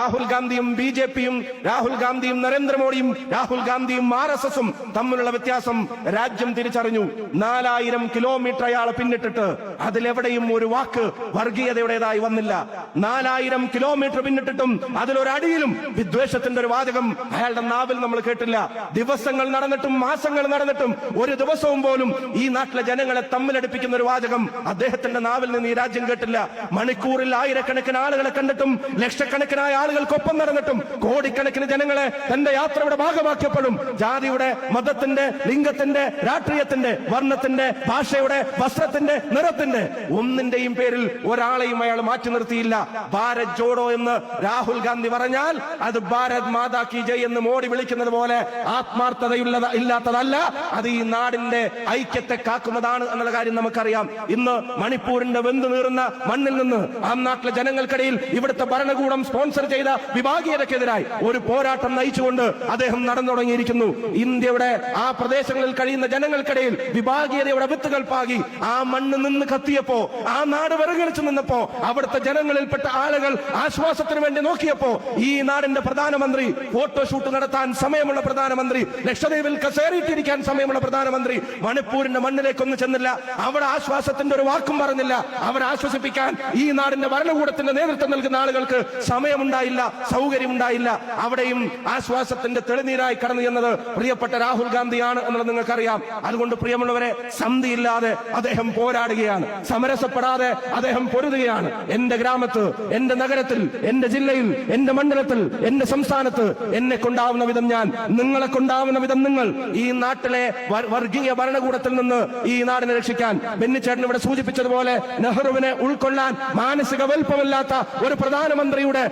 രാഹുൽ ഗാന്ധിയും B J പിയും രാഹുൽ ഗാന്ധിയും നരേന്ദ്രമോദിയും രാഹുൽ ഗാന്ധിയും ആർ എസ് എസും തമ്മിലുള്ള വ്യത്യാസം രാജ്യം തിരിച്ചറിഞ്ഞു. നാലായിരം കിലോമീറ്റർ അയാൾ പിന്നിട്ടിട്ട് അതിലെവിടെയും ഒരു വാക്ക് വർഗീയതയുടേതായി വന്നില്ല. നാലായിരം കിലോമീറ്റർ പിന്നിട്ടിട്ടും അതിലൊരടിയിലും വിദ്വേഷത്തിന്റെ ഒരു വാചകം അയാളുടെ നാവിൽ നമ്മൾ കേട്ടില്ല. ദിവസങ്ങൾ നടന്നിട്ടും മാസങ്ങൾ നടന്നിട്ടും ഒരു ദിവസവും പോലും ഈ നാട്ടിലെ ജനങ്ങളെ തമ്മിലടിപ്പിക്കുന്ന ഒരു വാചകം അദ്ദേഹത്തിന്റെ നാവിൽ നിന്ന് ഈ രാജ്യം കേട്ടില്ല. മണിക്കൂറിൽ ആയിരക്കണക്കിന് ആളുകളെ കണ്ടിട്ടും ലക്ഷക്കണക്കിനായ ആളുകൾക്കൊപ്പം നടന്നിട്ടും കോടിക്കണക്കിന് ജനങ്ങളെ തന്റെ യാത്രയുടെ ഭാഗമാക്കിയപ്പോഴും ജാതിയുടെ മതത്തിന്റെ ലിംഗത്തിന്റെ രാഷ്ട്രീയത്തിന്റെ വർണത്തിന്റെ ഭാഷയുടെ വസ്ത്രത്തിന്റെ നിറത്തിന്റെ ഒന്നിന്റെയും പേരിൽ ഒരാളെയും അയാൾ മാറ്റി നിർത്തിയില്ല. ഭാരത് ജോഡോ എന്ന് രാഹുൽ ഗാന്ധി പറഞ്ഞാൽ അത് ഭാരത് മാതാ കി ജയ് എന്ന് മോഡി വിളിക്കുന്നത് പോലെ ആത്മാർത്ഥതയുള്ളത് ഇല്ലാത്തതല്ല. അത് ഈ നാടിന്റെ ഐക്യത്തെ കാക്കുന്നതാണ് എന്നുള്ള കാര്യം നമുക്കറിയാം. ഇന്ന് മണിപ്പൂരിന്റെ വെന്തു നീറുന്ന മണ്ണിൽ നിന്ന് ആ നാട്ടിലെ ജനങ്ങൾക്കിടയിൽ ഇവിടുത്തെ ഭരണകൂടം സ്പോൺസർ ചെയ്ത വിഭാഗീയതക്കെതിരായി ഒരു പോരാട്ടം നയിച്ചുകൊണ്ട് അദ്ദേഹം നടന്നു തുടങ്ങിയിരിക്കുന്നു. ഇന്ത്യയുടെ ആ പ്രദേശങ്ങളിൽ കഴിയുന്ന ജനങ്ങൾക്കിടയിൽ വിഭാഗീയതയുടെ വിത്തുകൾ പാകി ആ മണ്ണ് നിന്ന് കത്തിയപ്പോ ആ നാട് വിറങ്ങലിച്ചു നിന്നപ്പോ അവിടുത്തെ ജനങ്ങളിൽപ്പെട്ട ആളുകൾ ആശ്വാസത്തിന് വേണ്ടി നോക്കിയപ്പോ ഈ നാടിന്റെ പ്രധാനമന്ത്രി ഫോട്ടോഷൂട്ട് നടത്താൻ സമയമുള്ള പ്രധാനമന്ത്രി ലക്ഷദ്വീപിൽ കസേറിയിട്ടിരിക്കാൻ സമയമുള്ള പ്രധാനമന്ത്രി മണിപ്പൂരിന്റെ മണ്ണിലേക്കൊന്നും ചെന്നില്ല. അവിടെ ആശ്വാസത്തിന്റെ ഒരു വാക്കും പറഞ്ഞില്ല. അവരെ ആശ്വസിപ്പിക്കാൻ ഈ നാടിന്റെ ഭരണകൂടത്തിന്റെ നേതൃത്വം നൽകുന്ന ആളുകൾക്ക് സമയമുണ്ടായില്ല സൗകര്യമുണ്ടായില്ല. അവിടെയും ആശ്വാസത്തിന്റെ തെളിനീരായി കടന്നു ചെന്നത് പ്രിയപ്പെട്ട രാഹുൽ ഗാന്ധിയാണ് എന്നുള്ളത് നിങ്ങൾക്കറിയാം. അതുകൊണ്ട് പ്രിയമുള്ളവരെ സന്ധിയില്ലാതെ അദ്ദേഹം പോരാടുകയാണ്. സമരസപ്പെടാതെ അദ്ദേഹം പൊരുതുകയാണ്. എന്റെ ഗ്രാമത്ത് എന്റെ നഗരത്തിൽ എന്റെ ജില്ലയിൽ എന്റെ മണ്ഡലത്തിൽ എന്റെ സംസ്ഥാനത്ത് എന്നെ കൊണ്ടാവുന്ന വിധം ഞാൻ നിങ്ങളെ കൊണ്ടാവുന്ന വിധം നിങ്ങൾ ഈ നാട്ടിലെ വർഗീയ ഭരണകൂടത്തിൽ നിന്ന് ഈ നാടിനെ രക്ഷിക്കാൻ ബെന്നിച്ചേട്ടൻ ഇവിടെ സൂചിപ്പിച്ചതുപോലെ നെഹ്റുവിനെ ഉൾക്കൊള്ളാൻ മാനസിക വലുപ്പമില്ലാത്ത ഒരു പ്രധാനമന്ത്രിയുടെ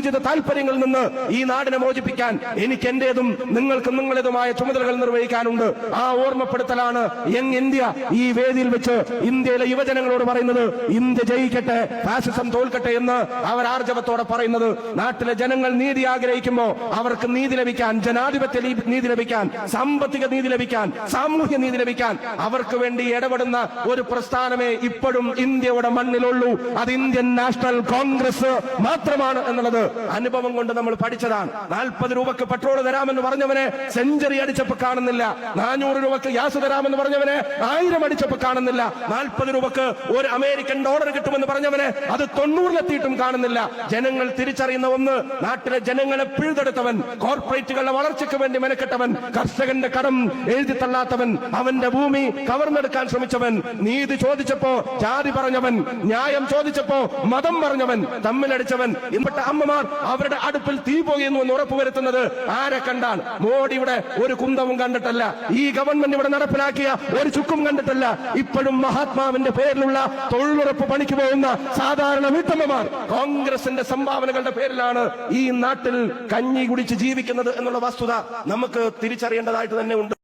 സങ്കുചിത താല്പര്യങ്ങളിൽ നിന്ന് ഈ നാടിനെ മോചിപ്പിക്കാൻ എനിക്ക് എന്റേതും നിങ്ങൾക്ക് നിങ്ങളേതുമായ ചുമതലകൾ നിർവഹിക്കാനുണ്ട്. ആ ഓർമ്മപ്പെടുത്തലാണ് യങ് ഇന്ത്യ ഈ വേദിയിൽ വെച്ച് ഇന്ത്യയിലെ യുവജനങ്ങളോട് പറയുന്നത് ഇന്ത്യ ജയിക്കട്ടെ ഫാസിസം തോൽക്കട്ടെ എന്ന് അവർ ആർജവത്തോടെ പറയുന്നത്. നാട്ടിലെ ജനങ്ങൾ നീതി ആഗ്രഹിക്കുമ്പോൾ അവർക്ക് നീതി ലഭിക്കാൻ ജനാധിപത്യ നീതി ലഭിക്കാൻ സാമ്പത്തിക നീതി ലഭിക്കാൻ സാമൂഹ്യ നീതി ലഭിക്കാൻ അവർക്ക് വേണ്ടി ഇടപെടുന്ന ഒരു പ്രസ്ഥാനമേ ഇപ്പോഴും ഇന്ത്യയുടെ മണ്ണിലുള്ളൂ. അത് ഇന്ത്യൻ നാഷണൽ കോൺഗ്രസ് മാത്രമാണ് എന്നുള്ളത്. അനുഭവം കൊണ്ട് നമ്മൾ പഠിച്ചതാണ്. നാൽപ്പത് രൂപക്ക് പെട്രോൾ തരാമെന്ന് പറഞ്ഞവനെ സെഞ്ചുറി അടിച്ചപ്പോ കാണുന്നില്ല. നാനൂറ് രൂപക്ക് ഗ്യാസ് തരാമെന്ന് പറഞ്ഞവനെ ആയിരം അടിച്ചപ്പോ കാണുന്നില്ല. നാൽപ്പത് രൂപക്ക് ഒരു അമേരിക്കൻ ഡോളർ കിട്ടുമെന്ന് പറഞ്ഞവനെ അത് തൊണ്ണൂറിലെത്തിയിട്ടും കാണുന്നില്ല. ജനങ്ങൾ തിരിച്ചറിയുന്ന ഒന്ന് നാട്ടിലെ ജനങ്ങളെ പിഴുതെടുത്തവൻ കോർപ്പറേറ്റുകളുടെ വളർച്ചയ്ക്ക് വേണ്ടി മെനക്കെട്ടവൻ കർഷകന്റെ കടം എഴുതി തള്ളാത്തവൻ അവന്റെ ഭൂമി കവർന്നെടുക്കാൻ ശ്രമിച്ചവൻ നീതി ചോദിച്ചപ്പോ ജാതി പറഞ്ഞവൻ ന്യായം ചോദിച്ചപ്പോ മതം പറഞ്ഞവൻ തമ്മിലടിച്ചവൻ ഇമ്പട്ട അമ്മമാർ അവരുടെ അടുപ്പിൽ തീ പോകുന്നു എന്ന് ഉറപ്പുവരുത്തുന്നത് ആരെ കണ്ടാണ് മോഡിയുടെ ഒരു കുന്തവും കണ്ടിട്ടല്ല. ഈ ഗവൺമെന്റ് ഇവിടെ നടപ്പിലാക്കിയ ഒരു ചുക്കും കണ്ടിട്ടല്ല. ഇപ്പോഴും മഹാത്മാവിന്റെ പേരിലുള്ള തൊഴിലുറപ്പ് പണിക്ക് പോകുന്ന സാധാരണ വീട്ടമ്മമാർ കോൺഗ്രസിന്റെ സംഭാവനകളുടെ പേരിലാണ് ഈ നാട്ടിൽ കഞ്ഞി കുടിച്ച് ജീവിക്കുന്നത് എന്നുള്ള വസ്തുത നമുക്ക് തിരിച്ചറിയേണ്ടതായിട്ട് തന്നെ ഉണ്ട്.